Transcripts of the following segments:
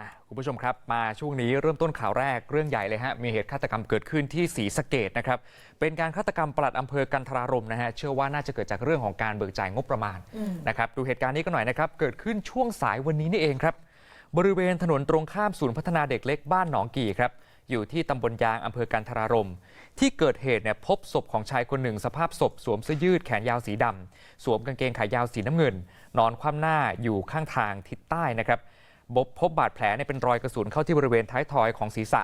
อะคุณผู้ชมครับ มาช่วงนี้เริ่มต้นข่าวแรกเรื่องใหญ่เลยฮะ มีเหตุฆาตกรรมเกิดขึ้นที่ศรีสะเกดนะครับ เป็นการฆาตกรรมปลัดอำเภอกันทรารมนะฮะ เชื่อว่าน่าจะเกิดจากเรื่องของการเบิกจ่ายงบประมาณนะครับ ดูเหตุการณ์นี้กันหน่อยนะครับ เกิดขึ้นช่วงสายวันนี้นี่เองครับ บริเวณถนนตรงข้ามศูนย์พัฒนาเด็กเล็กบ้านหนองกี่ครับ อยู่ที่ตำบลยางอำเภอกันทรารมที่เกิดเหตุเนี่ยพบศพของชายคนหนึ่ง สภาพศพสวมเสื้อยืดแขนยาวสีดำสวมกางเกงขายาวสีน้ำเงิน นอนคว่ำหน้าอยู่ข้างทางทิศใต้นะครับพ บพบบาดแผลเนี่ยเป็นรอยกระสุนเข้าที่บริเวณท้ายทอยของศีรษะ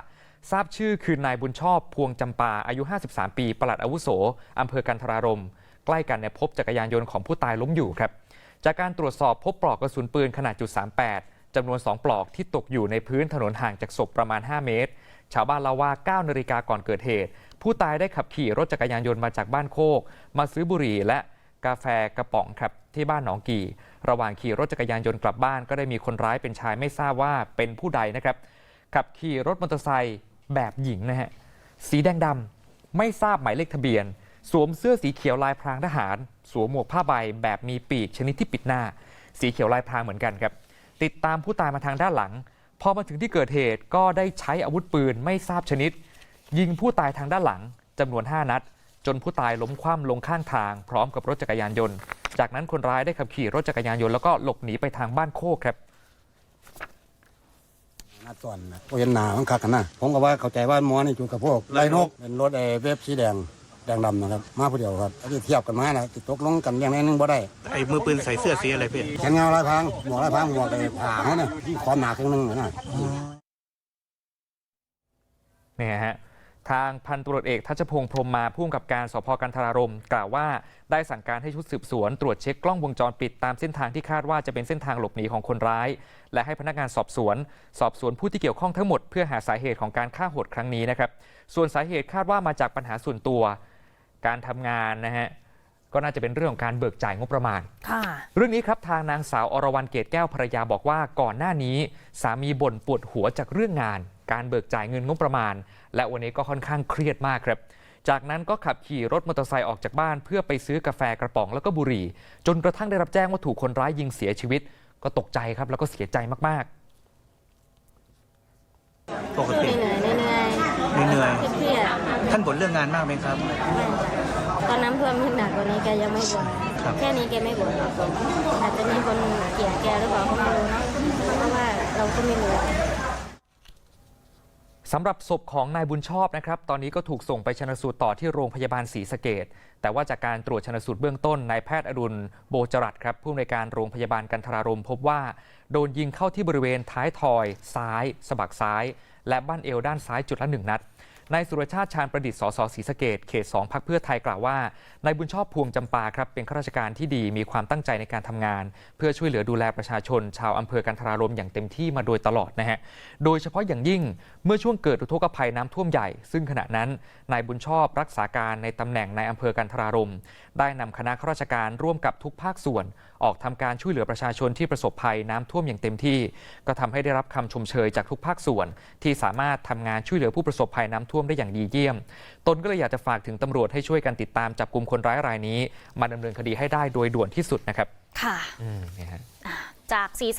ทราบชื่อคือนายบุญชอบพวงจำปาอายุ 53 ปี ปลัดอาวุโสอำเภอกันทรารม ใกล้กันเนี่ยพบจักรยานยนต์ของผู้ตายล้มอยู่ครับจากการตรวจสอบพบปลอกกระสุนปืนขนาดจุด38จำนวน 2 ปลอกที่ตกอยู่ในพื้นถนนห่างจากศพประมาณ 5 เมตร ชาวบ้านเล่าว่า 9 นาฬิกาก่อนเกิดเหตุ ผู้ตายได้ขับขี่รถจักรยานยนต์มาจากบ้านโคก มาซื้อบุหรี่และ กาแฟกระป๋องครับที่บ้านหนองกี่ ระหว่างขี่รถจักรยานยนต์กลับบ้าน ก็ได้มีคนร้ายเป็นชายไม่ทราบว่าเป็นผู้ใดนะครับขับขี่รถมอเตอร์ไซค์แบบหญิงนะฮะสีแดงดำไม่ทราบหมายเลขทะเบียน สวมเสื้อสีเขียวลายพรางทหาร สวมหมวกผ้าใบแบบมีปีกชนิดที่ปิดหน้า สีเขียวลายพรางเหมือนกันครับ ติดตามผู้ตายมาทางด้านหลัง พอมาถึงที่เกิดเหตุก็ได้ใช้อาวุธปืนไม่ทราบชนิด ยิงผู้ตายทางด้านหลังจำนวน 5 นัด จนผู้ตายล้มคว่ำลงข้างทางพร้อมกับรถจักรยานยนต์ จากนั้นคนร้ายได้ขับขี่รถจักรยานยนต์แล้วก็หลบหนีไปทางบ้านโคกครับนัดส่วนนะโอ้ยหนามันคักกันนะผมก็ว่าเข้าใจว่าหมอนี่จุดกับพวกไรนกเป็นรถไอ้เวฟสีแดงแดงดำนะครับมาผู้เดียวครับที่เทียบกันมานะติดตกลงกันอย่างนี้นึงบ่ได้ไอ้มือปืนใส่เสื้อสีอะไรพี่แขนเงาลายพรางหมวกลายพรางหมวกไอ้ผ่าเขาเนี่ยที่คอหนาครึ่งหนึงนะเนี่ยฮะ ทางพันตำรวจเอกทัชพงศ์พรหมมาผู้กำกับการสพกันทรารมกล่าวว่าได้สั่งการให้ชุดสืบสวน ตรวจเช็คกล้องวงจรปิดตามเส้นทางที่คาดว่าจะเป็นเส้นทางหลบหนีของคนร้าย และให้พนักงานสอบสวน สอบสวนผู้ที่เกี่ยวข้องทั้งหมดเพื่อหาสาเหตุของการฆ่าโหดครั้งนี้นะครับส่วนสาเหตุคาดว่ามาจากปัญหาส่วนตัว การทำงานนะฮะก็น่าจะเป็นเรื่องของการเบิกจ่ายงบประมาณค่ะเรื่องนี้ครับทางนางสาวอรวรรณเกตแก้วภรรยาบอกว่าก่อนหน้านี้ สามีบ่นปวดหัวจากเรื่องงาน การเบิกจ่ายเงินงบประมาณ และวันนี้ก็ค่อนข้างเครียดมากครับ จากนั้นก็ขับขี่รถมอเตอร์ไซค์ออกจากบ้าน เพื่อไปซื้อกาแฟกระป๋องแล้วก็บุหรี่ จนกระทั่งได้รับแจ้งว่าถูกคนร้ายยิงเสียชีวิต ก็ตกใจครับแล้วก็เสียใจมากปกติเหนื่อยเหนื่อยเหนื่อยเครียดๆท่านบ่นเรื่องงานมากไหมครับๆตอนน้ำท่วมที่หนักกว่านี้แกยังไม่บ่นครับแค่นี้แกไม่บ่นหรอกอาจจะมีคนเกลียดแกหรือเปล่าก็ไม่รู้เนาะเพราะว่าเราก็ไม่รู้ สำหรับศพของนายบุญชอบนะครับ ตอนนี้ก็ถูกส่งไปชนสูตรต่อที่โรงพยาบาลศรีสะเกดแต่ว่าจากการตรวจชนสูตรเบื้องต้นนายแพทย์อรุณโบจรัตครับผู้อำนวยการโรงพยาบาลกันทรารมพบว่าโดนยิงเข้าที่บริเวณท้ายทอย ซ้ายสะบักซ้าย และบ้านเอวด้านซ้ายจุดละหนึ่งนัด นายสุรชาติชาญประดิษฐ์สสศรีสะเกดเขต2พักเพื่อไทยกล่าวว่านายบุญชอบพวงจำปาครับเป็นข้าราชการที่ดีมีความตั้งใจในการทำงาน เพื่อช่วยเหลือดูแลประชาชน ชาวอำเภอกันทรารมอย่างเต็มที่มาโดยตลอดนะฮะโดยเฉพาะอย่างยิ่งเมื่อช่วงเกิดอุทกภัยน้ำท่วมใหญ่ ซึ่งขณะนั้นนายบุญชอบรักษาการในตำแหน่งในอำเภอกันทรารมได้นำคณะข้าราชการร่วมกับทุกภาคส่วน ออกทำการช่วยเหลือประชาชนที่ประสบภัยน้ำท่วมอย่างเต็มที่ ก็ทำให้ได้รับคำชมเชยจากทุกภาคส่วน ที่สามารถทำงานช่วยเหลือผู้ประสบภัยน้ำท่วมได้อย่างดีเยี่ยม ตนก็เลยอยากจะฝากถึงตำรวจให้ช่วยกันติดตามจับกลุ่มคนร้ายรายนี้ มาดำเนินคดีให้ได้โดยด่วนที่สุดนะครับ ค่ะ อืมเนี่ยฮะ จากศรีสะ